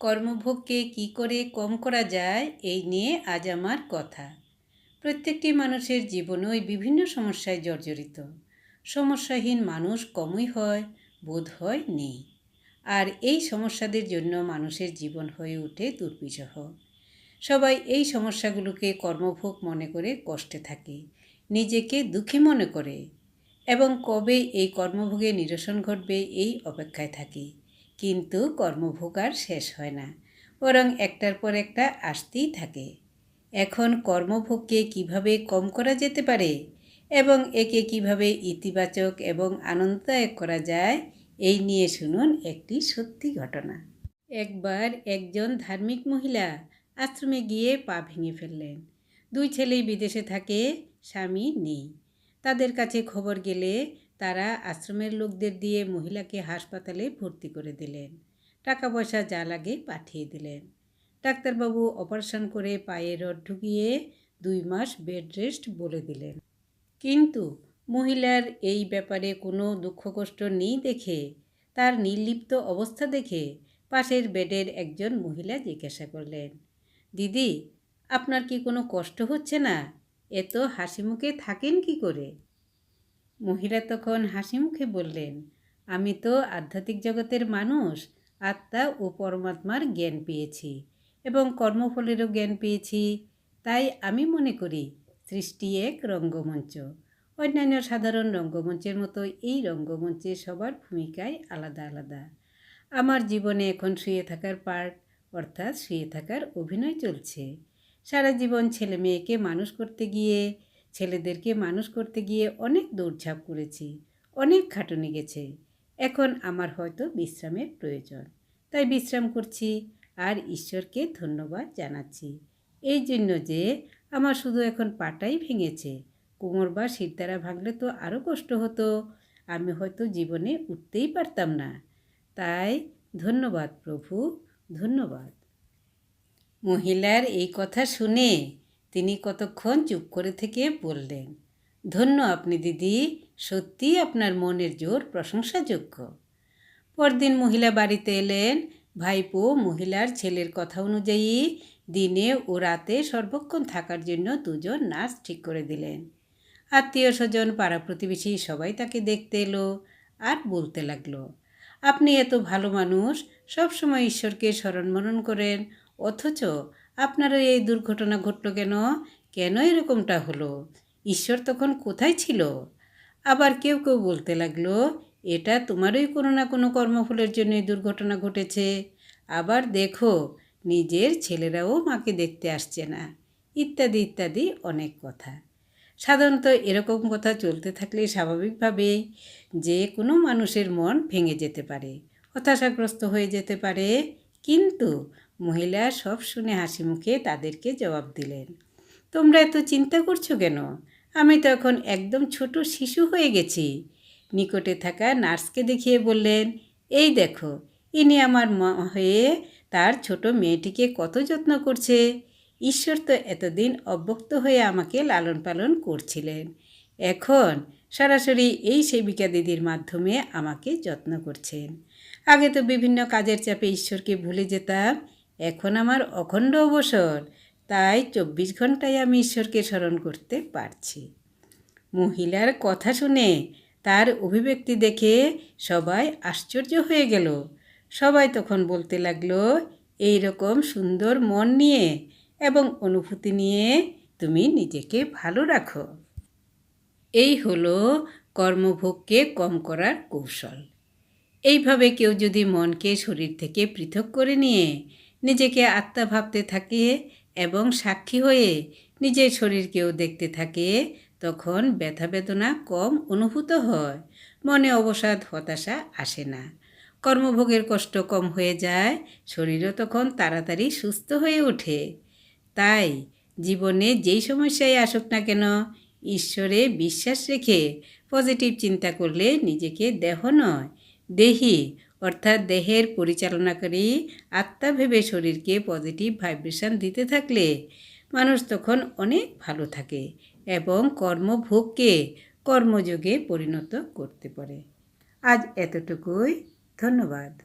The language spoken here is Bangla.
কর্মভোগকে কি করে কম করা যায়, এই নিয়ে আজ আমার কথা। প্রত্যেকটি মানুষের জীবনই বিভিন্ন সমস্যায় জর্জরিত। সমস্যাহীন মানুষ কমই হয়, বোধ হয় নেই। আর এই সমস্যাদের জন্য মানুষের জীবন হয়ে ওঠে দুর্বিষহ। সবাই এই সমস্যাগুলোকে কর্মভোগ মনে করে কষ্টে থাকে, নিজেকে দুঃখী মনে করে। এবং কবে এই কর্মভোগে নিরসন ঘটবে এই অপেক্ষায় থাকি। কিন্তু কর্মভোগ আর শেষ হয় না, বরং একটার পর একটা আসতেই থাকে। এখন কর্মভোগকে কীভাবে কম করা যেতে পারে এবং একে কীভাবে ইতিবাচক এবং আনন্দদায়ক করা যায়, এই নিয়ে শুনুন একটি সত্যি ঘটনা। একবার একজন ধার্মিক মহিলা আশ্রমে গিয়ে পা ভেঙে ফেললেন। দুই ছেলেই বিদেশে থাকে, স্বামী নেই। তাদের কাছে খবর গেলে তারা আশ্রমের লোকদের দিয়ে মহিলাকে হাসপাতালে ভর্তি করে দিলেন। টাকা পয়সা যা লাগে পাঠিয়ে দিলেন। ডাক্তারবাবু অপারেশন করে পায়ে রড ঢুকিয়ে দুই মাস বেড রেস্ট বলে দিলেন। কিন্তু মহিলার এই ব্যাপারে কোনো দুঃখ কষ্ট নেই দেখে, তার নির্লিপ্ত অবস্থা দেখে পাশের বেডের একজন মহিলা জিজ্ঞাসা করলেন, দিদি, আপনার কি কোনো কষ্ট হচ্ছে না? এত হাসি মুখে থাকেন কি করে? মহিলা তখন হাসি মুখে বললেন, আমি তো আধ্যাত্মিক জগতের মানুষ, আত্মা ও পরমাত্মার জ্ঞান পেয়েছি এবং কর্মফলেরও জ্ঞান পেয়েছি। তাই আমি মনে করি সৃষ্টি এক রঙ্গমঞ্চ। অন্যান্য সাধারণ রঙ্গমঞ্চের মতো এই রঙ্গমঞ্চে সবার ভূমিকায় আলাদা আলাদা। আমার জীবনে এখন শুয়ে থাকার পার্ট, অর্থাৎ শুয়ে থাকার অভিনয় চলছে। সারা জীবন ছেলে মেয়েকে মানুষ করতে গিয়ে ছেলেদেরকে মানুষ করতে গিয়ে অনেক দৌড়ঝাঁপ করেছি, অনেক খাটুনি গেছে। এখন আমার হয়তো বিশ্রামের প্রয়োজন। তাই বিশ্রাম করছি আর ঈশ্বরকে ধন্যবাদ জানাচ্ছি। এই জন্য যে আমার শুধু এখন পাটাই ভেঙেছে, কোমর বা শিরদারা ভাঙলে তো আরও কষ্ট হতো, আমি হয়তো জীবনে উঠতেই পারতাম না। তাই ধন্যবাদ প্রভু, ধন্যবাদ। মহিলার এই কথা শুনে তিনি কতক্ষণ চুপ করে থেকে বললেন, ধন্য আপনি দিদি সত্যিই আপনার মনের জোর প্রশংসাযোগ্য। পরদিন মহিলা বাড়িতে এলেন, ভাইপো মহিলার ছেলের কথা অনুযায়ী দিনে ও রাতে সর্বক্ষণ থাকার জন্য দুজন নাচ ঠিক করে দিলেন। আত্মীয় স্বজন পাড়া প্রতিবেশী সবাই তাকে দেখতে এলো আর বলতে লাগল, আপনি এত ভালো মানুষ, সবসময় ঈশ্বরকে স্মরণ মরণ করেন, অথচ আপনারও এই দুর্ঘটনা ঘটল কেন? কেন এরকমটা হলো? ঈশ্বর তখন কোথায় ছিল? আবার কেউ কেউ বলতে লাগল, এটা তোমারই কোনো না কোনো কর্মফলের জন্য এই দুর্ঘটনা ঘটেছে। আবার দেখো, নিজের ছেলেরাও মাকে দেখতে আসছে না। ইত্যাদি ইত্যাদি অনেক কথা। সাধারণত এরকম কথা চলতে থাকলে স্বাভাবিকভাবে যে কোনো মানুষের মন ভেঙে যেতে পারে, হতাশাগ্রস্ত হয়ে যেতে পারে। কিন্তু মহিলা সব শুনে হাসি মুখে তাদেরকে জবাব দিলেন, তোমরা এত চিন্তা করছ কেন? আমি তো এখন একদম ছোট শিশু হয়ে গেছি। নিকটে থাকা নার্সকে দেখিয়ে বললেন, এই দেখো, ইনি আমার মা হয়ে তার ছোট মেয়েটিকে কত যত্ন করছে। ঈশ্বর তো এতদিন অব্যক্ত হয়ে আমাকে লালন পালন করছিলেন। এখন সরাসরি এই সেবিকা দিদির মাধ্যমে আমাকে যত্ন করছেন। আগে তো বিভিন্ন কাজের চাপে ঈশ্বরকে ভুলে যেতাম এখন আমার অখণ্ড অবসর। তাই চব্বিশ ঘন্টায় আমি ঈশ্বরকে স্মরণ করতে পারছি। মহিলার কথা শুনে তার অভিব্যক্তি দেখে সবাই আশ্চর্য হয়ে গেল। সবাই তখন বলতে লাগল এই রকম সুন্দর মন নিয়ে এবং অনুভূতি নিয়ে তুমি নিজেকে ভালো রাখো। এই হলো কর্মভোগকে কম করার কৌশল। এইভাবে কেউ যদি মনকে শরীর থেকে পৃথক করে নিয়ে নিজেকে আত্মা ভাবতে থাকে এবং সাক্ষী হয়ে নিজের শরীরকেও দেখতে থাকে, তখন ব্যথা বেদনা কম অনুভূত হয়। মনে অবসাদ, হতাশা আসে না। কর্মভোগের কষ্ট কম হয়ে যায়, শরীরও তখন তাড়াতাড়ি সুস্থ হয়ে ওঠে। তাই জীবনে যেই সমস্যায় আসুক না কেন, ঈশ্বরে বিশ্বাস রেখে পজিটিভ চিন্তা করলে নিজেকে দেহ নয়, দেহি অর্থাৎ দেহের পরিচালনাকারী আত্মা ভেবে শরীরকে পজিটিভ ভাইব্রেশন দিতে থাকলে মানুষ তখন অনেক ভালো থাকে এবং কর্মভোগকে কর্মযোগে পরিণত করতে পারে। আজ এতটুকুই, ধন্যবাদ।